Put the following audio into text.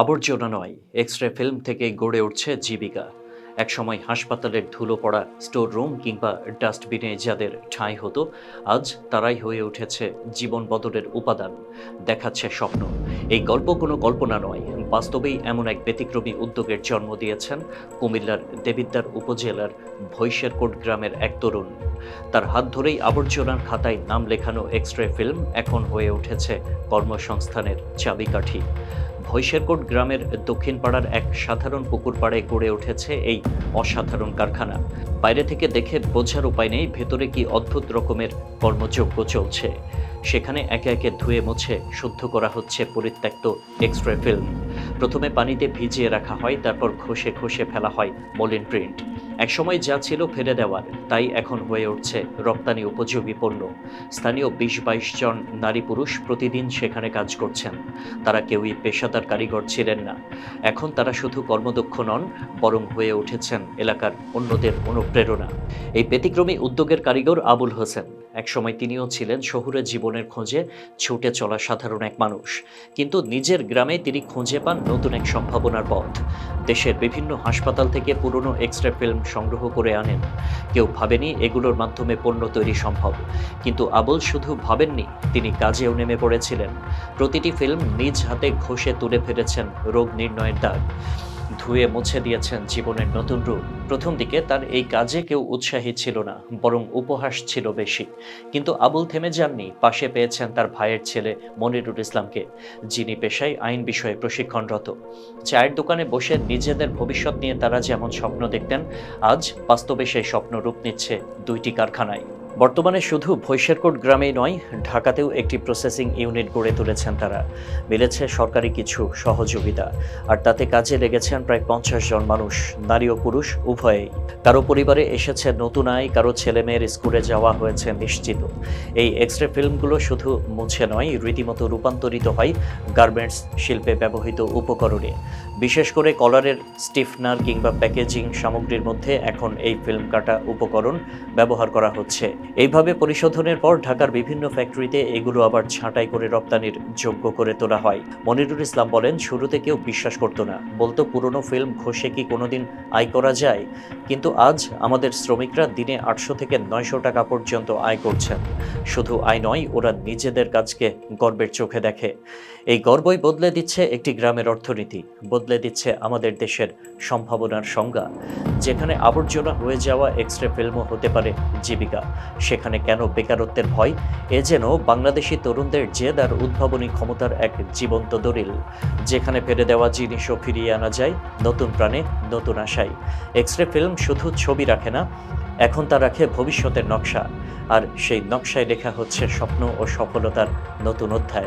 আবর্জনা নয় X ray film থেকে গড়ে উঠছে জীবিকা। একসময় হাসপাতালের ধুলো পড়া স্টোর রুম কিংবা ডাস্টবিনে যাদের ঠাঁই হতো, আজ তারাই হয়ে উঠেছে জীবন বদলের উপাদান, দেখাচ্ছে স্বপ্ন। এই গল্প কোনো কল্পনা নয়, বাস্তবেই এমন এক ব্যতিক্রমী উদ্যোগের জন্ম দিয়েছেন কুমিল্লার দেবিদ্দার উপজেলার ভৈশেরকোট গ্রামের এক তরুণ। তার হাত ধরেই আবর্জনার খাতায় নাম লেখানো এক্স রে ফিল্ম এখন হয়ে উঠেছে কর্মসংস্থানের চাবিকাঠি। ভৈশেরকোট গ্রামের দক্ষিণ পাড়ার এক সাধারণ পুকুর পাড়ায় গড়ে উঠেছে এই অসাধারণ কারখানা। বাইরে থেকে দেখে বোঝার উপায় নেই ভেতরে কি অদ্ভুত রকমের কর্মযজ্ঞ চলছে। সেখানে একে একে ধুয়ে মুছে শুদ্ধ করা হচ্ছে পরিত্যক্ত এক্সরে ফিল্ম প্রথমে পানিতে ভিজিয়ে রাখা হয়, তারপর ঘষে ঘষে ফেলা হয় মলিন প্রিন্ট। একসময় যা ছিল ফেলে দেওয়ার, তাই এখন হয়ে উঠছে রপ্তানি উপযোগী পণ্য। স্থানীয় বিশ বাইশ জন নারী পুরুষ প্রতিদিন সেখানে কাজ করছেন। তারা কেউই পেশাদার কারিগর ছিলেন না। এখন তারা শুধু কর্মদক্ষ নন, বরং হয়ে উঠেছেন এলাকার অন্যদের অনুপ্রেরণা। এই ব্যতিক্রমী উদ্যোগের কারিগর আবুল হোসেন। একসময় তিনিও ছিলেন শহুরে জীবনের খোঁজে ছুটে চলা সাধারণ এক মানুষ। কিন্তু নিজের গ্রামে তিনি খুঁজে পান নতুন এক সম্ভাবনার পথ। দেশের বিভিন্ন হাসপাতাল থেকে পুরনো এক্সরে ফিল্ম সংগ্রহ করে আনেন। কেউ ভাবেনি এগুলোর মাধ্যমে পণ্য তৈরি সম্ভব। কিন্তু আবুল শুধু ভাবেননি, তিনি কাজেও নেমে পড়েছিলেন। প্রতিটি ফিল্ম নিজ হাতে ঘষে তুলে ফেলেছেন রোগ নির্ণয়ের দাগ। ধুয়ে মুছে দিয়েছেন জীবনের নতুন রূপ। প্রথম দিকে তার এই কাজে কেউ উৎসাহী ছিল না, বরং উপহাস ছিল বেশি। কিন্তু আবুল থেমে যাননি, পাশে পেয়েছেন তার ভাইয়ের ছেলে মনিরুল ইসলামকে, যিনি পেশায় আইন বিষয়ে প্রশিক্ষণরত। চায়ের দোকানে বসে নিজেদের ভবিষ্যৎ নিয়ে তারা যেমন স্বপ্ন দেখতেন, আজ বাস্তবে সেই স্বপ্ন রূপ নিচ্ছে দুইটি কারখানায়। বর্তমানে শুধু ভৈশেরকোট গ্রামেই নয়, ঢাকাতেও একটি প্রসেসিং ইউনিট গড়ে তুলেছেন তারা। মিলেছে সরকারি কিছু সহযোগিতা। আর তাতে কাজে লেগেছেন প্রায় পঞ্চাশ জন মানুষ, নারী ও পুরুষ, উভয়েই। কারও পরিবারে এসেছে নতুন আয়, কারও ছেলেমেয়ের স্কুলে যাওয়া হয়েছে নিশ্চিত। এই এক্সরে ফিল্মগুলো শুধু মুছে নয়, রীতিমতো রূপান্তরিত হয় গার্মেন্টস শিল্পে ব্যবহৃত উপকরণে। বিশেষ করে কলারের স্টিফনার কিংবা প্যাকেজিং সামগ্রীর মধ্যে এখন এই ফিল্ম কাটা উপকরণ ব্যবহার করা হচ্ছে। এইভাবে পরিশোধনের পর ঢাকার বিভিন্ন ফ্যাক্টরিতে এগুলো আবার ছাঁটাই করে রপ্তানির যোগ্য করে তোলা হয়। মনিরুল ইসলাম বলেন, শুরুতে কেউ বিশ্বাস করতো না। বলতো, পুরনো ফিল্ম ঘষে কি কোনোদিন আয় করা যায়? কিন্তু আজ আমাদের শ্রমিকরা দিনে আটশো থেকে নয়শো টাকা পর্যন্ত আয় করছেন। শুধু আয় নয়, ওরা নিজেদের কাজকে গর্বের চোখে দেখে। এই গর্বই বদলে দিচ্ছে একটি গ্রামের অর্থনীতি। বদলে দিচ্ছে আমাদের দেশের সম্ভাবনার সংজ্ঞা। যেখানে আবর্জনা হয়ে যাওয়া এক্সরে ফিল্মও হতে পারে জীবিকা। সেখানে কেন বেকারত্বের ভয়? এ যেন বাংলাদেশি তরুণদের জেদ আর উদ্ভাবনী ক্ষমতার এক জীবন্ত দলিল। যেখানে ফেলে দেওয়া জিনিসও ফিরিয়ে আনা যায়, নতুন প্রাণে নতুন আশায়। এক্স রে ফিল্ম শুধু ছবি রাখে না, এখন তা রাখে ভবিষ্যতের নকশা। আর সেই নকশায় লেখা হচ্ছে স্বপ্ন ও সফলতার নতুন অধ্যায়।